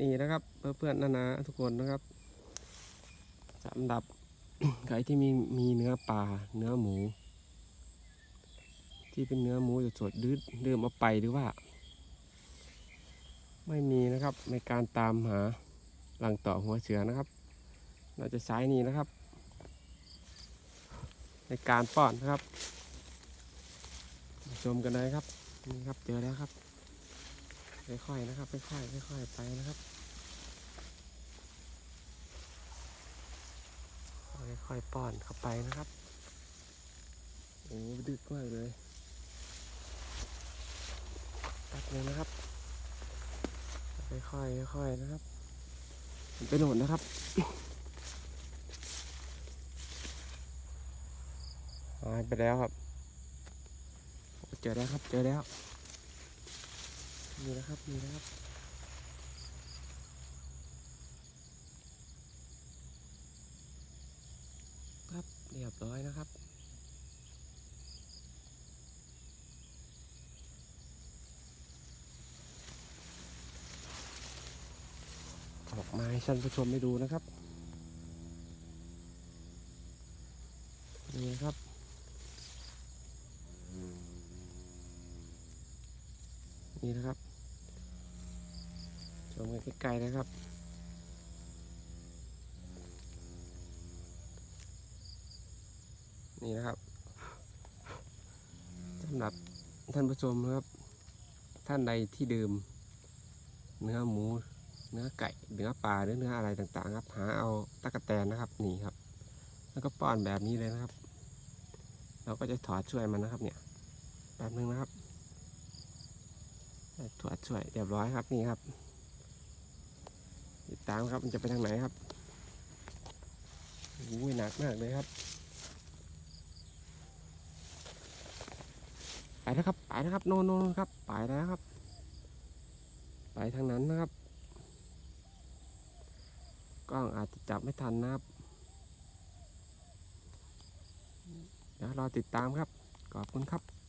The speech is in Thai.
นี่นะครับเพื่อนๆนานาทุกคนนะครับสำหรับใครที่มีมีเนื้อปลาเนื้อหมู ที่เป็นเนื้อหมูสดๆดื้อเดื่มเอาไปหรือว่า ไม่มีนะครับในการตามหารังต่อหัวเสือนะครับ เราจะใช้นี่นะครับ ในการป้อนนะครับ ชมกันเลยครับนี่ครับเจอแล้วครับ ค่อยๆนะครับ ค่อยๆค่อยๆไปนะครับ ค่อยๆป้อนเข้าไปนะครับ โอ้ดึกมากเลยแป๊บนึงนะครับ ค่อยๆค่อยๆนะครับไปโหนดนะครับหายไปแล้วครับ เจอแล้วครับ เจอแล้ว มีแล้วครับ มีแล้วครับ ครับ เรียบร้อยนะครับออกมาให้ท่านผู้ชมได้ดูนะครับ นี่ครับ นี่นะครับ มกันใกล้ๆนะครับ นี่นะครับสำหรับท่านผู้ชมนะครับ ท่านใดที่ดื่ม เนื้อหมู เนื้อไก่ เนื้อปลาหรือเนื้ออะไรต่างๆ ครับ หาเอาตะกแตนนะครับนี่ครับ แล้วก็ป้อนแบบนี้เลยนะครับ เราก็จะถอดช่วยมันนะครับเนี่ยแป๊บนึงนะครับถอดช่วยเรียบร้อยครับนี่ครับ ติดตามครับมันจะไปทางไหนครับอุ้ยหนักมากเลยครับ ไปแล้วครับ ไปแล้วครับ โน่นโน่นครับ ไปแล้วครับ ไปทางนั้นนะครับ กล้องอาจจะจับไม่ทันนะครับ เดี๋ยวรอติดตามครับ ขอบคุณครับ